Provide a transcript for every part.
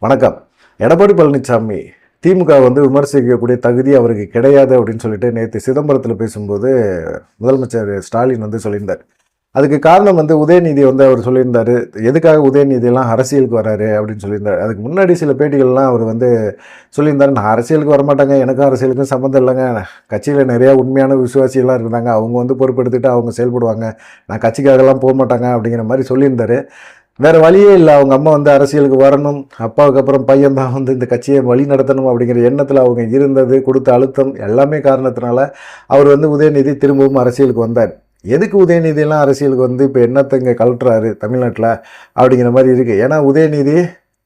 வணக்கம். எடப்பாடி பழனிசாமி திமுக வந்து விமர்சிக்கக்கூடிய தகுதி அவருக்கு கிடையாது அப்படின்னு சொல்லிட்டு நேற்று சிதம்பரத்தில் பேசும்போது முதலமைச்சர் ஸ்டாலின் வந்து சொல்லியிருந்தார். அதுக்கு காரணம் வந்து உதயநிதி வந்து அவர் சொல்லியிருந்தாரு. எதுக்காக உதயநிதியெல்லாம் அரசியலுக்கு வராரு அப்படின்னு சொல்லியிருந்தார். அதுக்கு முன்னாடி சில பேட்டிகள்லாம் அவர் வந்து சொல்லியிருந்தார். நான் அரசியலுக்கு வரமாட்டாங்க. எனக்கும் அரசியலுக்கும் சம்மந்தம் இல்லைங்க. கட்சியில் நிறையா உண்மையான விசுவாசிகள்லாம் இருந்தாங்க. அவங்க வந்து பொறுப்பெடுத்துட்டு அவங்க செயல்படுவாங்க. நான் கட்சிக்காகலாம் போக மாட்டாங்க அப்படிங்கிற மாதிரி சொல்லியிருந்தார். வேறு வழியே இல்லை. அவங்க அம்மா வந்து அரசியலுக்கு வரணும். அப்பாவுக்கு அப்புறம் பையன் தான் வந்து இந்த கட்சியை வழி நடத்தணும் அப்படிங்கிற எண்ணத்தில் அவங்க இருந்தது கொடுத்த அழுத்தம் எல்லாமே காரணத்தினால அவர் வந்து உதயநிதி திரும்பவும் அரசியலுக்கு வந்தார். எதுக்கு உதயநிதியெல்லாம் அரசியலுக்கு வந்து இப்போ என்னத்தை இங்கே கலட்டுறாரு தமிழ்நாட்டில் அப்படிங்கிற மாதிரி இருக்குது ஏன்னா உதயநிதி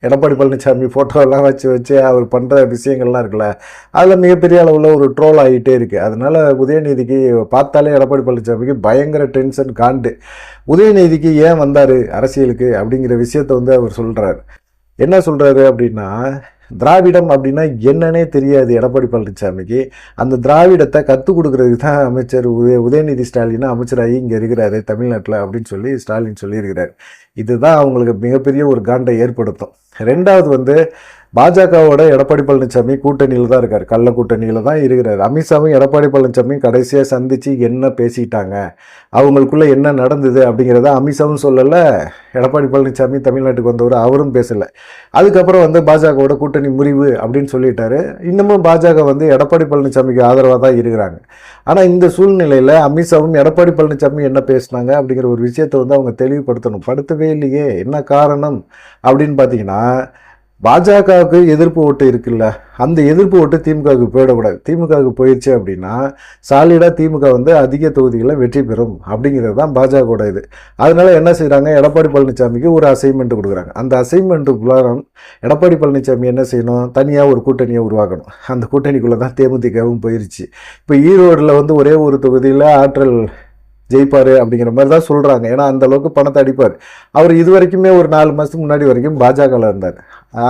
எடப்பாடி பழனிசாமி ஃபோட்டோலாம் வச்சு வச்சு அவர் பண்ணுற விஷயங்கள்லாம் இருக்குல்ல அதில் மிகப்பெரிய அளவில் ஒரு ட்ரோல் ஆகிட்டே இருக்குது அதனால உதயநிதிக்கு பார்த்தாலே எடப்பாடி பழனிசாமிக்கு பயங்கர டென்ஷன் காண்டு உதயநிதிக்கு ஏன் வந்தார் அரசியலுக்கு அப்படிங்கிற விஷயத்த வந்து அவர் சொல்கிறார் என்ன சொல்கிறாரு அப்படின்னா திராவிடம் அப்படின்னா என்னன்னே தெரியாது எடப்பாடி பழனிசாமிக்கு அந்த திராவிடத்தை கற்றுக் கொடுக்குறதுக்கு தான் அமைச்சர் உதய உதயநிதி ஸ்டாலின் அமைச்சராகி இங்கே இருக்கிறாரு தமிழ்நாட்டில் அப்படின்னு சொல்லி ஸ்டாலின் சொல்லியிருக்கிறார். இதுதான் அவங்களுக்கு மிகப்பெரிய ஒரு காண்டை ஏற்படுத்தும். ரெண்டாவது வந்து பாஜகவோட எடப்பாடி பழனிசாமி கூட்டணியில் தான் இருக்கார். கள்ள கூட்டணியில் தான் இருக்கிறார். அமித்ஷாவும் எடப்பாடி பழனிசாமியும் கடைசியாக சந்தித்து என்ன பேசிட்டாங்க? அவங்களுக்குள்ளே என்ன நடந்தது அப்படிங்கிறத அமித்ஷாவும் சொல்லலை. எடப்பாடி பழனிசாமி தமிழ்நாட்டுக்கு வந்தவர் அவரும் பேசலை. அதுக்கப்புறம் வந்து பாஜகவோட கூட்டணி முறிவு அப்படின்னு சொல்லிட்டாரு. இன்னமும் பாஜக வந்து எடப்பாடி பழனிசாமிக்கு ஆதரவாக தான் இருக்கிறாங்க. ஆனால் இந்த சூழ்நிலையில் அமித்ஷாவும் எடப்பாடி பழனிசாமி என்ன பேசுனாங்க அப்படிங்கிற ஒரு விஷயத்தை வந்து அவங்க தெளிவுபடுத்தணும். படுத்தவே இல்லையே. என்ன காரணம் அப்படின்னு பார்த்தீங்கன்னா பாஜகவுக்கு எதிர்ப்பு ஓட்டு இருக்குல்ல அந்த எதிர்ப்பு ஓட்டு திமுகவுக்கு போயிடக்கூடாது. திமுகவுக்கு போயிடுச்சு அப்படின்னா சாலிடாக திமுக வந்து அதிக தொகுதிகளில் வெற்றி பெறும் அப்படிங்கிறது தான் பாஜகவோட இது. அதனால் என்ன செய்கிறாங்க எடப்பாடி பழனிசாமிக்கு ஒரு அசைன்மெண்ட் கொடுக்குறாங்க. அந்த அசைன்மெண்ட்டுக்குள்ளாரம் எடப்பாடி பழனிசாமி என்ன செய்யணும் தனியாக ஒரு கூட்டணியை உருவாக்கணும். அந்த கூட்டணிக்குள்ளே தான் தேமுதிகவும் போயிருச்சு. இப்போ ஈரோடில் வந்து ஒரே ஒரு தொகுதியில் ஆற்றல் ஜெயிப்பார் அப்படிங்கிற மாதிரி தான் சொல்கிறாங்க ஏன்னா அந்த அளவுக்கு பணத்தை அடிப்பார். அவர் இது வரைக்குமே ஒரு நாலு மாதத்துக்கு முன்னாடி வரைக்கும் பாஜகவில் இருந்தார்.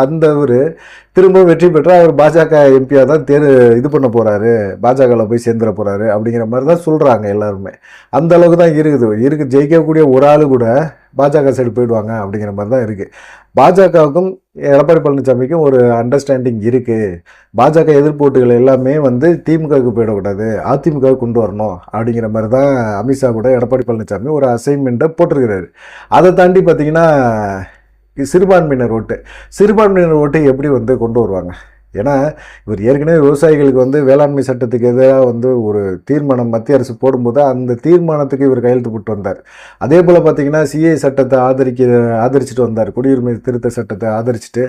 அந்த ஒரு திரும்ப வெற்றி பெற்று அவர் பாஜக எம்பியாக தான் தேர் இது பண்ண போகிறாரு பாஜகவில் போய் சேர்ந்துட போகிறாரு அப்படிங்கிற மாதிரி தான் சொல்கிறாங்க எல்லாருமே. அந்த அளவுக்கு தான் இருக்குது. இருக்கு ஜெயிக்கக்கூடிய ஒரு ஆள் கூட பாஜக சைடு போயிடுவாங்க அப்படிங்கிற மாதிரி தான் இருக்குது பாஜகவுக்கும் எடப்பாடி பழனிசாமிக்கும் ஒரு அண்டர்ஸ்டாண்டிங் இருக்குது பாஜக எதிர்ப்போட்டுகள் எல்லாமே வந்து திமுகவுக்கு போயிடக்கூடாது அதிமுக கொண்டு வரணும் அப்படிங்கிற மாதிரி தான் அமித்ஷா கூட எடப்பாடி பழனிசாமி ஒரு அசைன்மெண்ட்டை போட்டிருக்கிறாரு. அதை தாண்டி பார்த்தீங்கன்னா சிறுபான்மையினர் ஓட்டு. சிறுபான்மையினர் ஓட்டை எப்படி வந்து கொண்டு வருவாங்க? ஏன்னா இவர் ஏற்கனவே விவசாயிகளுக்கு வந்து வேளாண்மை சட்டத்துக்கு எதிராக வந்து ஒரு தீர்மானம் மத்திய அரசு போடும்போது அந்த தீர்மானத்துக்கு இவர் கையெழுத்து போட்டு வந்தார். அதே போல் பார்த்தீங்கன்னா சிஏ சட்டத்தை ஆதரிக்க ஆதரிச்சுட்டு வந்தார். குடியுரிமை திருத்த சட்டத்தை ஆதரிச்சுட்டு.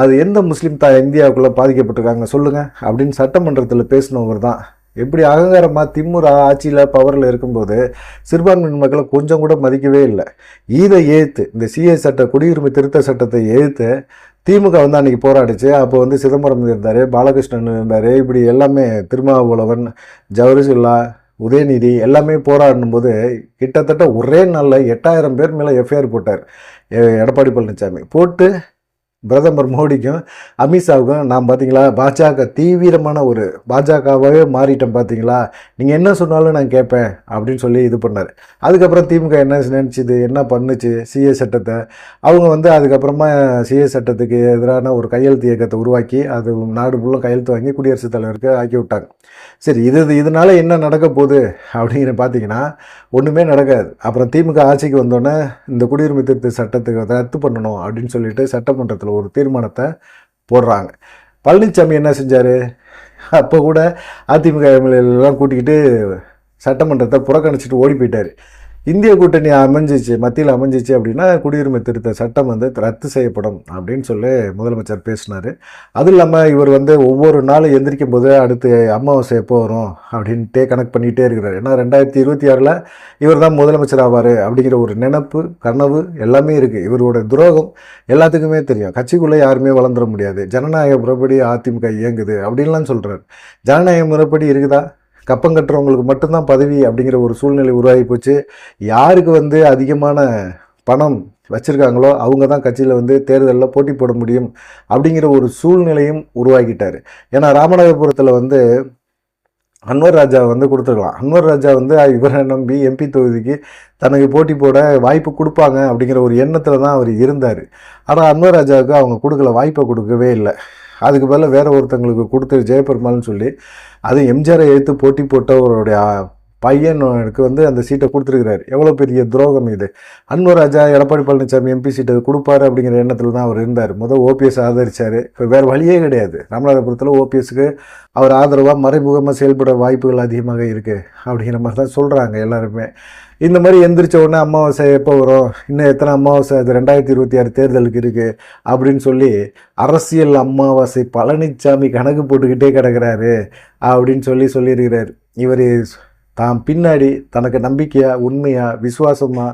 அது எந்த முஸ்லீம் தா இந்தியாவுக்குள்ளே பாதிக்கப்பட்டிருக்காங்க சொல்லுங்கள் அப்படின்னு சட்டமன்றத்தில் பேசினவர் தான் எப்படி அகங்காரமாக திமுற ஆட்சியில் பவரில் இருக்கும்போது சிறுபான்மையின் மக்களை கொஞ்சம் கூட மதிக்கவே இல்லை. இதை ஏற்று இந்த சிஏ சட்ட குடியுரிமை திருத்த சட்டத்தை ஏற்று திமுக வந்து அன்றைக்கி போராடிச்சு. அப்போ வந்து சிதம்பரம் இருந்தார் பாலகிருஷ்ணன் இருந்தார். இப்படி எல்லாமே திருமாவளவன் ஜவரிசுல்லா உதயநிதி எல்லாமே போராடும் போது கிட்டத்தட்ட ஒரே நாளில் எட்டாயிரம் பேர் மேலே எஃப்ஐஆர் போட்டார். எ- எடப்பாடி பழனிசாமி. போட்டு பிரதமர் மோடிக்கும் அமித்ஷாவுக்கும் நான் பார்த்தீங்களா பாஜக தீவிரமான ஒரு பாஜகவாகவே மாறிட்டேன் பார்த்தீங்களா நீங்கள் என்ன சொன்னாலும் நான் கேட்பேன் அப்படின்னு சொல்லி இது பண்ணார். அதுக்கப்புறம் திமுக என்ன நினச்சிது என்ன பண்ணுச்சு சிஏ சட்டத்தை? அவங்க வந்து அதுக்கப்புறமா சிஏ சட்டத்துக்கு எதிரான ஒரு கையெழுத்து இயக்கத்தை உருவாக்கி அது நாடு ஃபுல்லும் கையெழுத்து வாங்கி குடியரசுத் தலைவருக்கு ஆக்கி விட்டாங்க. சரி இது இதனால என்ன நடக்க போகுது அப்படின்னு பார்த்தீங்கன்னா ஒன்றுமே நடக்காது. அப்புறம் திமுக ஆட்சிக்கு வந்தோடனே இந்த குடியுரிமை திருத்த சட்டத்துக்கு ரத்து பண்ணணும் அப்படின்னு சொல்லிட்டு சட்டமன்றத்தில் ஒரு தீர்மானத்தை போடுறாங்க. பழனிசாமி என்ன செஞ்சார்? அப்போ கூட அதிமுக எம்எல்ஏலாம் கூட்டிக்கிட்டு சட்டமன்றத்தை புறக்கணிச்சிட்டு ஓடி போயிட்டார். இந்திய கூட்டணி அமைஞ்சிச்சு மத்தியில் அமைஞ்சிச்சு அப்படின்னா குடியுரிமை திருத்த சட்டம் வந்து ரத்து செய்யப்படும் அப்படின்னு சொல்லி முதலமைச்சர் பேசினார். அதுவும் இல்லாமல் இவர் வந்து ஒவ்வொரு நாளும் எந்திரிக்கும் போது அடுத்து அமாவாசை எப்போ வரும் அப்படின்ட்டே கணக்கு பண்ணிகிட்டே இருக்கிறார். ஏன்னா ரெண்டாயிரத்தி இருபத்தி ஆறில் இவர் தான் முதலமைச்சர் ஆவார் அப்படிங்கிற ஒரு நினப்பு கனவு எல்லாமே இருக்குது இவரோட துரோகம் எல்லாத்துக்குமே தெரியும். கட்சிக்குள்ளே யாருமே வளர்ந்துட முடியாது. ஜனநாயக முறைப்படி அதிமுக இயங்குது அப்படின்லாம் சொல்கிறார் ஜனநாயக முறைப்படி இருக்குதா? கப்பம் கட்டுறவங்களுக்கு மட்டும்தான் பதவி அப்படிங்கிற ஒரு சூழ்நிலை உருவாகி போச்சு. யாருக்கு வந்து அதிகமான பணம் வச்சுருக்காங்களோ அவங்க தான் கட்சியில் வந்து தேர்தலில் போட்டி போட முடியும் அப்படிங்கிற ஒரு சூழ்நிலையும் உருவாக்கிட்டார் ஏன்னா ராமநாதபுரத்தில் வந்து அன்வர் ராஜா வந்து கொடுத்துருக்கலாம். அன்வர் ராஜா வந்து இவரை நம்பி எம்பி தொகுதிக்கு தனக்கு போட்டி போட வாய்ப்பு கொடுப்பாங்க அப்படிங்கிற ஒரு எண்ணத்தில் தான் அவர் இருந்தார். ஆனால் அன்வர் ராஜாவுக்கு அவங்க கொடுக்கல வாய்ப்பை கொடுக்கவே இல்லை. அதுக்கு பதிலாக வேற ஒருத்தங்களுக்கு கொடுத்து ஜெயபெருமாள்னு சொல்லி அது எம்ஜிஆரை எடுத்து போட்டி போட்டவருடைய பையனுக்கு வந்து அந்த சீட்டை கொடுத்துருக்கிறாரு. எவ்வளோ பெரிய துரோகம் இது? அன்வர் ராஜா எடப்பாடி பழனிசாமி எம்பி சீட்டை கொடுப்பாரு அப்படிங்கிற எண்ணத்தில் தான் அவர் இருந்தார். முதல் ஓபிஎஸ் ஆதரிச்சார். இப்போ வேறு வழியே கிடையாது. ராமநாதபுரத்தில் ஓபிஎஸ்க்கு அவர் ஆதரவாக மறைமுகமாக செயல்பட வாய்ப்புகள் அதிகமாக இருக்குது அப்படிங்கிற மாதிரி தான் சொல்கிறாங்க எல்லாருமே. இந்த மாதிரி எந்திரிச்ச உடனே அமாவாசை எப்போ வரும்? இன்னும் எத்தனை அமாவாசை? அது ரெண்டாயிரத்தி இருபத்தி ஆறு தேர்தலுக்கு இருக்குது அப்படின்னு சொல்லி அரசியல் அமாவாசை பழனிசாமி கணக்கு போட்டுக்கிட்டே கிடக்கிறாரு அப்படின்னு சொல்லி சொல்லியிருக்கிறார். இவர் தாம் பின்னாடி தனக்கு நம்பிக்கையா உண்மையா விசுவாசமா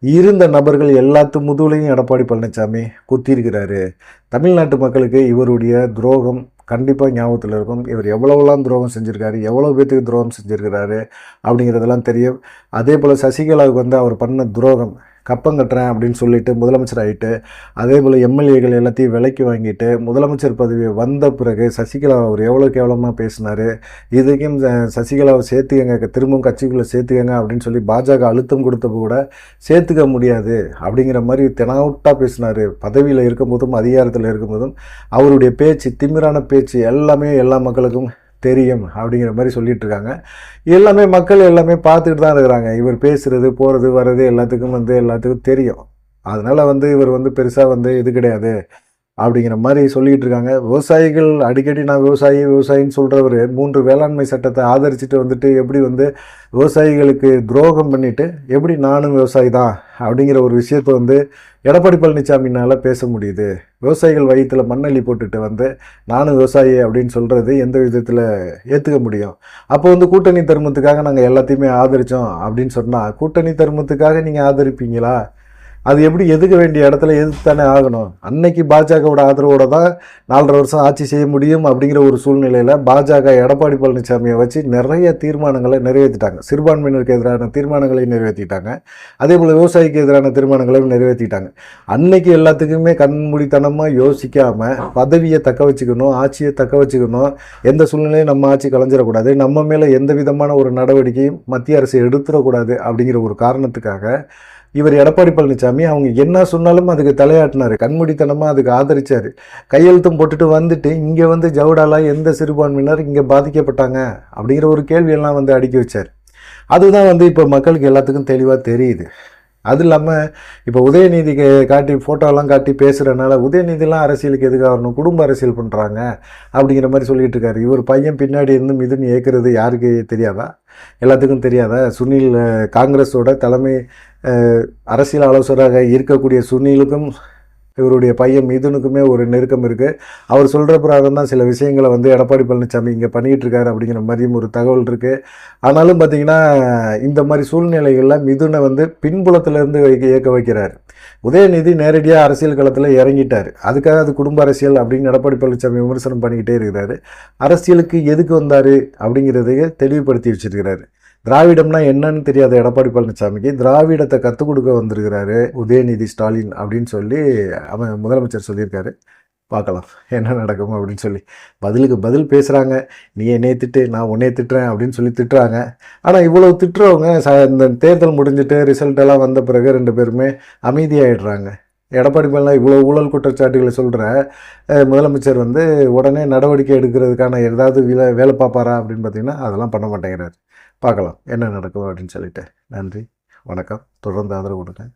இருந்த நபர்கள் எல்லாத்து முதுகுலையும் எடப்பாடி பழனிசாமி குத்திருக்கிறாரு தமிழ்நாட்டு மக்களுக்கு இவருடைய துரோகம் கண்டிப்பாக ஞாபகத்தில் இருக்கும். இவர் எவ்வளோலாம் துரோகம் செஞ்சுருக்காரு எவ்வளோ பேத்துக்கு துரோகம் செஞ்சுருக்கிறாரு அப்படிங்கிறதெல்லாம் தெரியும் அதே போல் சசிகலாவுக்கு வந்து அவர் பண்ண துரோகம் கப்பம் கட்டுறேன் அப்படின்னு சொல்லிட்டு முதலமைச்சர் ஆகிட்டு அதே போல் எம்எல்ஏகள் எல்லாத்தையும் விலைக்கு வாங்கிட்டு முதலமைச்சர் பதவி வந்த பிறகு சசிகலா அவர் எவ்வளோ கேவலமாக பேசினார் இதுக்கும் சசிகலாவை சேர்த்துக்கங்க திரும்பவும் கட்சிக்குள்ளே சேர்த்துக்கங்க அப்படின்னு சொல்லி பாஜக அழுத்தம் கொடுத்த கூட சேர்த்துக்க முடியாது அப்படிங்கிற மாதிரி தெனாவுட்டாக பேசினார். பதவியில் இருக்கும்போதும் அதிகாரத்தில் இருக்கும்போதும் அவருடைய பேச்சு திமிரான பேச்சு எல்லாமே எல்லா மக்களுக்கும் தெரியும் அப்படிங்கிற மாதிரி சொல்லிட்டு இருக்காங்க எல்லாமே மக்கள் எல்லாமே பார்த்துக்கிட்டு தான் இருக்கிறாங்க. இவர் பேசுறது போகிறது வர்றது எல்லாத்துக்கும் வந்து எல்லாத்துக்கும் தெரியும். அதனால வந்து இவர் வந்து பெருசாக வந்து இது கிடையாது. அப்படிங்கிற மாதிரி சொல்லிக்கிட்டு இருக்காங்க விவசாயிகள் அடிக்கடி நான் விவசாயி விவசாயின்னு சொல்கிறவர் மூன்று வேளாண்மை சட்டத்தை ஆதரிச்சுட்டு வந்துட்டு எப்படி வந்து விவசாயிகளுக்கு துரோகம் பண்ணிட்டு எப்படி நானும் விவசாயி தான் அப்படிங்கிற ஒரு விஷயத்தை வந்து எடப்பாடி பழனிசாமினால் பேச முடியுது. விவசாயிகள் வயிற்றில் மண்ணள்ளி போட்டுட்டு வந்து நானும் விவசாயி அப்படின்னு சொல்கிறது எந்த விதத்தில் ஏற்றுக்க முடியும்? அப்போ வந்து கூட்டணி தர்மத்துக்காக நாங்கள் எல்லாத்தையுமே ஆதரித்தோம் அப்படின்னு சொன்னால் கூட்டணி தர்மத்துக்காக நீங்கள் ஆதரிப்பீங்களா? அது எப்படி எதுக்க வேண்டிய இடத்துல எதுக்கு தானே ஆகணும்? அன்னைக்கு பாஜகவோட ஆதரவோட தான் நாலரை வருஷம் ஆட்சி செய்ய முடியும் அப்படிங்கிற ஒரு சூழ்நிலையில் பாஜக எடப்பாடி பழனிசாமியை வச்சு நிறைய தீர்மானங்களை நிறைவேற்றிட்டாங்க. சிறுபான்மையினருக்கு எதிரான தீர்மானங்களையும் நிறைவேற்றிட்டாங்க. அதே போல் விவசாயிக்கு எதிரான தீர்மானங்களையும் நிறைவேற்றிட்டாங்க. அன்னைக்கு எல்லாத்துக்குமே கண்மூடித்தனமாக யோசிக்காமல் பதவியை தக்க வச்சுக்கணும் ஆட்சியை தக்க வச்சுக்கணும். எந்த சூழ்நிலையும் நம்ம ஆட்சி கலைஞ்சிடக்கூடாது. நம்ம மேலே எந்த விதமான ஒரு நடவடிக்கையும் மத்திய அரசு எடுத்துடக்கூடாது அப்படிங்கிற ஒரு காரணத்துக்காக இவர் எடப்பாடி பழனிசாமி அவங்க என்ன சொன்னாலும் அதுக்கு தலையாட்டினார். கண்மூடித்தனமாக அதுக்கு ஆதரித்தார் கையெழுத்தும் போட்டுட்டு வந்துட்டு இங்கே வந்து ஜவுடாலா எந்த சிறுபான்மையினர் இங்கே பாதிக்கப்பட்டாங்க? அப்படிங்கிற ஒரு கேள்வியெல்லாம் வந்து அடுக்கி வச்சார். அதுதான் வந்து இப்போ மக்களுக்கு எல்லாத்துக்கும் தெளிவாக தெரியுது. அது இல்லாமல் இப்போ உதயநிதி காட்டி ஃபோட்டோலாம் காட்டி பேசுகிறனால உதயநிதிலாம் அரசியலுக்கு எதுக்காக வரணும்? குடும்ப அரசியல் பண்ணுறாங்க அப்படிங்கிற மாதிரி சொல்லிட்டு இருக்காரு. இவர் பையன் பின்னாடி இருந்து மிதுன்னு ஏற்கிறது யாருக்கு தெரியாதா? எல்லாத்துக்கும் தெரியாதா? சுனில் காங்கிரஸோட தலைமை அரசியல் ஆலோசகராக இருக்கக்கூடிய சுனிலுக்கும் இவருடைய பையன் மிதுனுக்குமே ஒரு நெருக்கம் இருக்குது அவர் சொல்கிற பிறகு தான் சில விஷயங்களை வந்து எடப்பாடி பழனிசாமி இங்கே பண்ணிகிட்டு இருக்காரு அப்படிங்கிற மாதிரியும் ஒரு தகவல் இருக்குது ஆனாலும் பார்த்தீங்கன்னா இந்த மாதிரி சூழ்நிலைகளில் மிதுனை வந்து பின்புலத்திலேருந்து வைக்க இயக்க வைக்கிறார். உதயநிதி நேரடியாக அரசியல் களத்தில் இறங்கிட்டார். அதுக்காக அது குடும்ப அரசியல் அப்படின்னு எடப்பாடி பழனிசாமி விமர்சனம் பண்ணிக்கிட்டே இருக்கிறாரு. அரசியலுக்கு எதுக்கு வந்தார் அப்படிங்கிறதையே தெளிவுபடுத்தி வச்சிருக்கிறாரு. திராவிடம்னா என்னன்னு தெரியாத எடப்பாடி பழனிசாமிக்கு திராவிடத்தை கற்றுக் கொடுக்க வந்திருக்கிறாரு உதயநிதி ஸ்டாலின் அப்படின்னு சொல்லி அவன் முதலமைச்சர் சொல்லியிருக்காரு. பார்க்கலாம் என்ன நடக்கும் அப்படின்னு சொல்லி. பதிலுக்கு பதில் பேசுகிறாங்க நீ என்னைய திட்டு நான் உன்னைய திட்டுறேன் அப்படின்னு சொல்லி திட்டுறாங்க. ஆனால் இவ்வளோ திட்டுறவங்க ச இந்த தேர்தல் முடிஞ்சிட்டு ரிசல்ட் எல்லாம் வந்த பிறகு ரெண்டு பேருமே அமைதியாகிடுறாங்க எடப்பாடி மேலாம் இவ்வளோ ஊழல் குற்றச்சாட்டுகளை சொல்கிற முதலமைச்சர் வந்து உடனே நடவடிக்கை எடுக்கிறதுக்கான ஏதாவது வேலை வேலை பார்ப்பாரா அப்படின்னு பார்த்தீங்கன்னா அதெல்லாம் பண்ண மாட்டேங்கிறாரு. பார்க்கலாம். என்ன நடக்கும் அப்படின்னு சொல்லிட்டு. நன்றி. வணக்கம். தொடர்ந்து ஆதரவு கொடுங்க.